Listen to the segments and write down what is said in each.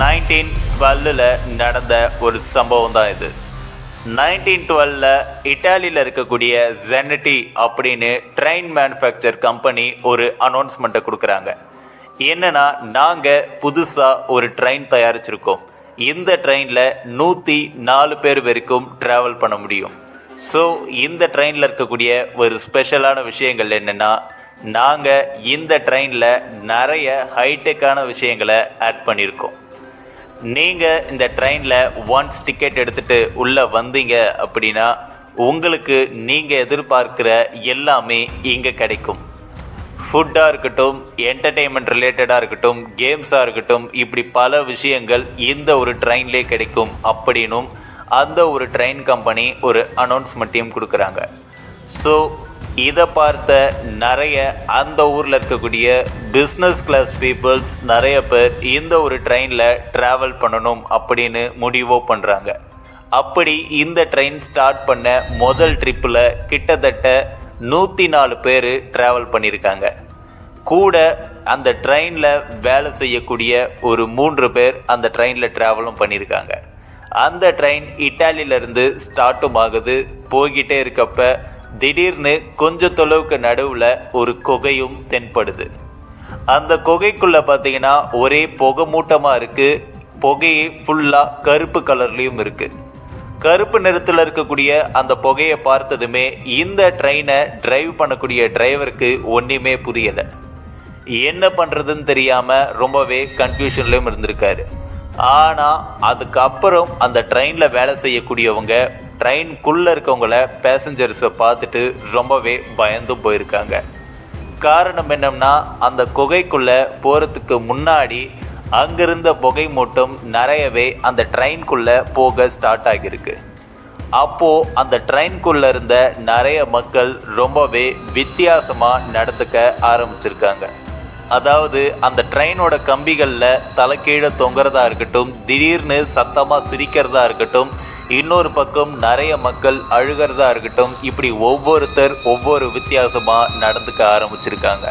Nineteen டுவெல்லில் நடந்த ஒரு சம்பவம் தான் இது. நைன்டீன் டுவெல்ல இட்டாலியில் இருக்கக்கூடிய ஜெனட்டி அப்படின்னு ட்ரெயின் மேனுஃபேக்சர் கம்பெனி ஒரு அனௌன்ஸ்மெண்ட்டை கொடுக்குறாங்க. என்னன்னா நாங்கள் புதுசாக ஒரு ட்ரெயின் தயாரிச்சிருக்கோம். இந்த ட்ரெயினில் நூற்றி நாலு பேர் வரைக்கும் ட்ராவல் பண்ண முடியும். ஸோ இந்த ட்ரெயினில் இருக்கக்கூடிய ஒரு ஸ்பெஷலான விஷயங்கள் என்னென்னா நாங்கள் இந்த ட்ரெயினில் நிறைய ஹைடெக்கான விஷயங்களை ஆட் பண்ணியிருக்கோம். நீங்கள் இந்த ட்ரெயினில் ஒன்ஸ் டிக்கெட் எடுத்துகிட்டு உள்ளே வந்தீங்க அப்படின்னா உங்களுக்கு நீங்கள் எதிர்பார்க்குற எல்லாமே இங்கே கிடைக்கும். ஃபுட்டாக இருக்கட்டும் என்டர்டெயின்மெண்ட் ரிலேட்டடாக இருக்கட்டும் கேம்ஸாக இருக்கட்டும் இப்படி பல விஷயங்கள் இந்த ஒரு ட்ரெயின்லேயே கிடைக்கும் அப்படின்னும் அந்த ஒரு ட்ரெயின் கம்பெனி ஒரு அனௌன்ஸ்மெண்ட்டையும் கொடுக்குறாங்க. ஸோ இதை பார்த்த நிறைய அந்த ஊரில் இருக்கக்கூடிய பிஸ்னஸ் கிளாஸ் பீப்புள்ஸ் நிறைய பேர் இந்த ஒரு ட்ரெயினில் ட்ராவல் பண்ணணும் அப்படின்னு முடிவோ பண்ணுறாங்க அப்படி இந்த ட்ரெயின் ஸ்டார்ட் பண்ண முதல் ட்ரிப்பில் கிட்டத்தட்ட நூற்றி நாலு பேர் ட்ராவல் பண்ணியிருக்காங்க கூட அந்த ட்ரெயினில் வேலை செய்யக்கூடிய ஒரு மூன்று பேர் அந்த ட்ரெயினில் ட்ராவலும் பண்ணியிருக்காங்க அந்த ட்ரெயின் இட்டாலியிலேருந்து ஸ்டார்ட்டும் ஆகுது. போய்கிட்டே இருக்கப்போ திடீர்னு கொஞ்ச தொலைவுக்கு நடுவில் ஒரு குகையும் தென்படுது. அந்த குகைக்குள்ளே பார்த்தீங்கன்னா ஒரே புகை மூட்டமாக இருக்குது புகையே ஃபுல்லாக கருப்பு கலர்லேயும் இருக்குது கருப்பு நிறத்தில் இருக்கக்கூடிய அந்த புகையை பார்த்ததுமே இந்த ட்ரெயினை டிரைவ் பண்ணக்கூடிய டிரைவருக்கு ஒன்றுமே புரியலை. என்ன பண்ணுறதுன்னு தெரியாமல் ரொம்பவே கன்ஃபியூஷன்லேயும் இருந்திருக்காரு. ஆனால் அதுக்கப்புறம் அந்த ட்ரெயினில் வேலை செய்யக்கூடியவங்க ட்ரெயின்குள்ளே இருக்கவங்கள பேசஞ்சர்ஸை பார்த்துட்டு ரொம்பவே பயந்து போயிருக்காங்க. காரணம் என்னம்னா அந்த குகைக்குள்ளே போகிறதுக்கு முன்னாடி அங்கிருந்த புகை மூட்டம் நிறையவே அந்த ட்ரெயின்குள்ளே போக ஸ்டார்ட் ஆகியிருக்கு. அப்போது அந்த ட்ரெயின்குள்ளே இருந்த நிறைய மக்கள் ரொம்பவே வித்தியாசமாக நடந்துக்க ஆரம்பிச்சிருக்காங்க. அதாவது அந்த ட்ரெயினோட கம்பிகளில் தலைக்கீழே தொங்குறதா இருக்கட்டும் திடீர்னு சத்தமாக சிரிக்கிறதா இருக்கட்டும் இன்னொரு பக்கம் நிறைய மக்கள் அழுகிறதா இருக்கட்டும் இப்படி ஒவ்வொருத்தர் ஒவ்வொரு வித்தியாசமாக நடந்துக்க ஆரம்பிச்சிருக்காங்க.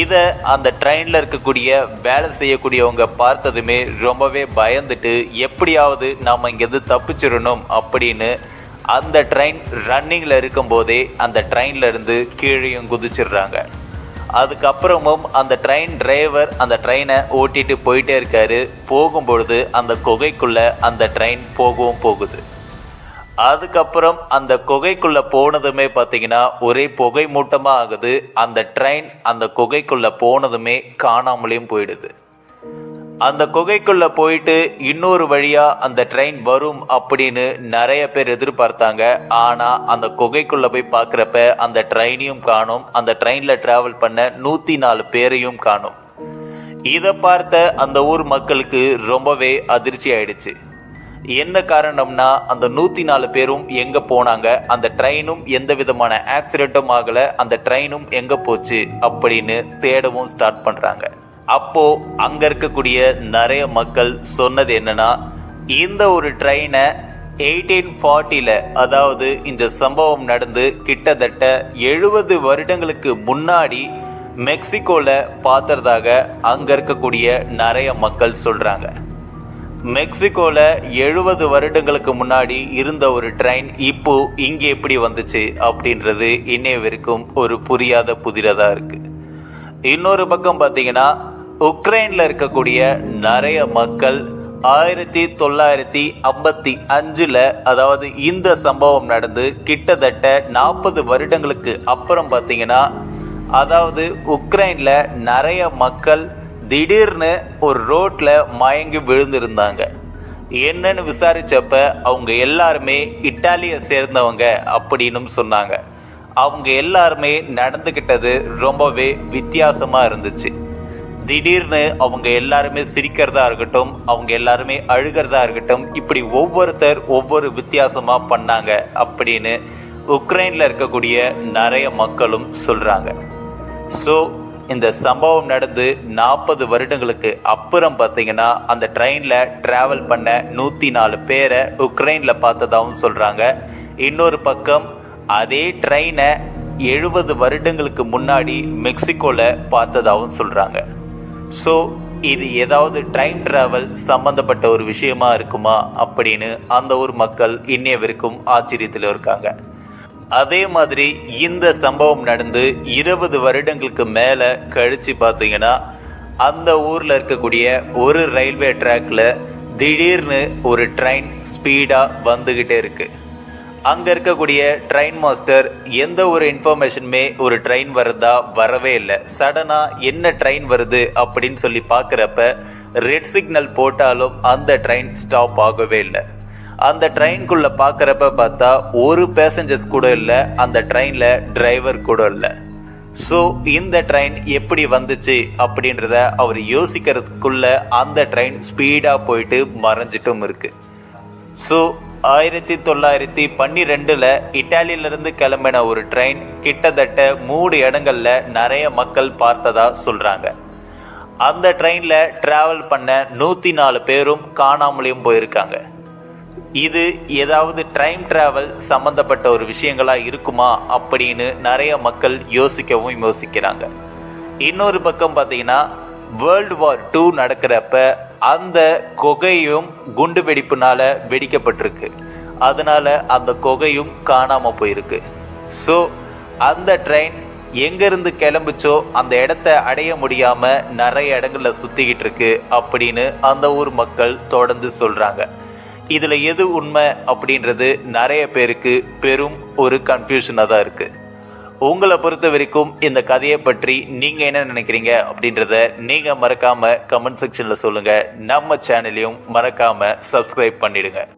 இதை அந்த ட்ரெயினில் இருக்கக்கூடிய வேலை செய்யக்கூடியவங்க பார்த்ததுமே ரொம்பவே பயந்துட்டு எப்படியாவது நாம் இங்கேருந்து தப்பிச்சிடணும் அப்படின்னு அந்த ட்ரெயின் ரன்னிங்கில் இருக்கும்போதே அந்த ட்ரெயினில் இருந்து கீழேயும் குதிச்சிடுறாங்க. அதுக்கப்புறமும் அந்த ட்ரெயின் டிரைவர் அந்த ட்ரெயினை ஓட்டிட்டு போயிட்டே இருக்காரு. போகும்பொழுது அந்த குகைக்குள்ள அந்த ட்ரெயின் போகவும் போகுது. அதுக்கப்புறம் அந்த குகைக்குள்ள போனதுமே பார்த்தீங்கன்னா ஒரே புகை மூட்டமாக ஆகுது. அந்த ட்ரெயின் அந்த குகைக்குள்ள போனதுமே காணாமலேயும் போயிடுது. அந்த குகைக்குள்ள போயிட்டு இன்னொரு வழியா அந்த ட்ரெயின் வரும் அப்படின்னு நிறைய பேர் எதிர்பார்த்தாங்க. ஆனா அந்த குகைக்குள்ள போய் பார்க்குறப்ப அந்த ட்ரெயினையும் காணும். அந்த ட்ரெயின்ல டிராவல் பண்ண நூத்தி நாலு பேரையும் காணும். இதை பார்த்த அந்த ஊர் மக்களுக்கு ரொம்பவே அதிர்ச்சி ஆயிடுச்சு. என்ன காரணம்னா அந்த நூத்தி நாலு பேரும் எங்க போனாங்க? அந்த ட்ரெயினும் எந்த விதமான ஆக்சிடென்ட்டும் ஆகல. அந்த ட்ரெயினும் எங்க போச்சு? அப்படின்னு தேடவும் ஸ்டார்ட் பண்றாங்க. அப்போ அங்க இருக்கக்கூடிய நிறைய மக்கள் சொன்னது என்னன்னா இந்த ஒரு ட்ரெயினை எயிட்டீன் ஃபார்ட்டியில் அதாவது இந்த சம்பவம் நடந்து கிட்டத்தட்ட எழுபது வருடங்களுக்கு முன்னாடி மெக்சிகோவில் பார்த்ததாக அங்கே இருக்கக்கூடிய நிறைய மக்கள் சொல்கிறாங்க மெக்சிகோவில் எழுபது வருடங்களுக்கு முன்னாடி இருந்த ஒரு ட்ரெயின் இப்போ இங்கே எப்படி வந்துச்சு அப்படின்றது இன்னைய வரைக்கும் ஒரு புரியாத புதிரதாக இருக்குது இன்னொரு பக்கம் பார்த்தீங்கன்னா உக்ரைனில் இருக்கக்கூடிய நிறைய மக்கள் ஆயிரத்தி தொள்ளாயிரத்தி ஐம்பத்தி அஞ்சில் அதாவது இந்த சம்பவம் நடந்து கிட்டத்தட்ட நாற்பது வருடங்களுக்கு அப்புறம் பார்த்தீங்கன்னா அதாவது உக்ரைனில் நிறைய மக்கள் திடீர்னு ஒரு ரோட்ல மயங்கி விழுந்திருந்தாங்க. என்னன்னு விசாரிச்சப்ப அவங்க எல்லாருமே இட்டாலியை சேர்ந்தவங்க அப்படின்னு சொன்னாங்க. அவங்க எல்லாருமே நடந்துக்கிட்டது ரொம்பவே வித்தியாசமாக இருந்துச்சு. திடீர்னு அவங்க எல்லாருமே சிரிக்கிறதா இருக்கட்டும் அவங்க எல்லாருமே அழுகிறதா இருக்கட்டும் இப்படி ஒவ்வொருத்தர் ஒவ்வொரு வித்தியாசமாக பண்ணாங்க அப்படின்னு உக்ரைனில் இருக்கக்கூடிய நிறைய மக்களும் சொல்கிறாங்க ஸோ இந்த சம்பவம் நடந்து நாற்பது வருடங்களுக்கு அப்புறம் பார்த்தீங்கன்னா அந்த ட்ரெயினில் ட்ராவல் பண்ண நூற்றி நாலு பேரை உக்ரைனில் பார்த்ததாகவும் சொல்கிறாங்க இன்னொரு பக்கம் அதே ட்ரெயினை எழுபது வருடங்களுக்கு முன்னாடி மெக்சிகோவில் பார்த்ததாகவும் சொல்கிறாங்க ஸோ இது ஏதாவது டைம் டிராவல் சம்பந்தப்பட்ட ஒரு விஷயமா இருக்குமா அப்படின்னு அந்த ஊர் மக்கள் இன்னைய வரைக்கும் ஆச்சரியத்தில் இருக்காங்க. அதே மாதிரி இந்த சம்பவம் நடந்து இருபது வருடங்களுக்கு மேலே கழிச்சு பார்த்தீங்கன்னா அந்த ஊரில் இருக்கக்கூடிய ஒரு ரயில்வே ட்ராக்ல திடீர்னு ஒரு ட்ரெயின் ஸ்பீடாக வந்துக்கிட்டே இருக்குது அங்கே இருக்கக்கூடிய ட்ரெயின் மாஸ்டர் எந்த ஒரு இன்ஃபர்மேஷனுமே ஒரு ட்ரெயின் வருதா வரவே இல்லை. சடனாக என்ன ட்ரெயின் வருது அப்படின்னு சொல்லி பார்க்குறப்ப ரெட் சிக்னல் போட்டாலும் அந்த ட்ரெயின் ஸ்டாப் ஆகவே இல்லை. அந்த ட்ரெயின்குள்ள பார்க்குறப்ப பார்த்தா ஒரு பேசஞ்சர்ஸ் கூட இல்லை அந்த ட்ரெயினில் டிரைவர் கூட இல்லை. ஸோ இந்த ட்ரெயின் எப்படி வந்துச்சு அப்படின்றத அவர் யோசிக்கிறதுக்குள்ள அந்த ட்ரெயின் ஸ்பீடாக போயிட்டு மறைஞ்சிட்டும் இருக்கு. ஸோ ஆயிரத்தி தொள்ளாயிரத்தி பன்னிரெண்டில் இட்டாலியிலிருந்து கிளம்பின ஒரு ட்ரெயின் கிட்டத்தட்ட மூணு இடங்கள்ல நிறைய மக்கள் பார்த்ததா சொல்கிறாங்க அந்த ட்ரெயினில் ட்ராவல் பண்ண நூற்றி நாலு பேரும் காணாமலையும் போயிருக்காங்க. இது ஏதாவது டைம் டிராவல் சம்பந்தப்பட்ட ஒரு விஷயங்களா இருக்குமா அப்படின்னு நிறைய மக்கள் யோசிக்கவும் யோசிக்கிறாங்க. இன்னொரு பக்கம் பார்த்தீங்கன்னா வேர்ல்டு வார் டூ நடக்கிறப்ப அந்த குகையும் குண்டு வெடிப்புனால வெடிக்கப்பட்டிருக்கு. அதனால அந்த குகையும் காணாமல் போயிருக்கு. ஸோ அந்த ட்ரெயின் எங்கேருந்து கிளம்புச்சோ அந்த இடத்த அடைய முடியாமல் நிறைய இடங்கள்ல சுற்றிக்கிட்டு இருக்கு அப்படின்னு அந்த ஊர் மக்கள் தொடர்ந்து சொல்கிறாங்க இதில் எது உண்மை அப்படின்றது நிறைய பேருக்கு பெரும் ஒரு கன்ஃபியூஷனாக தான் இருக்குது உங்களை பொறுத்த வரைக்கும் இந்த கதையை பற்றி நீங்க என்ன நினைக்கிறீங்க அப்படின்றத நீங்க மறக்காம கமெண்ட் செக்ஷன்ல சொல்லுங்க. நம்ம சேனலையும் மறக்காம சப்ஸ்கிரைப் பண்ணிடுங்க.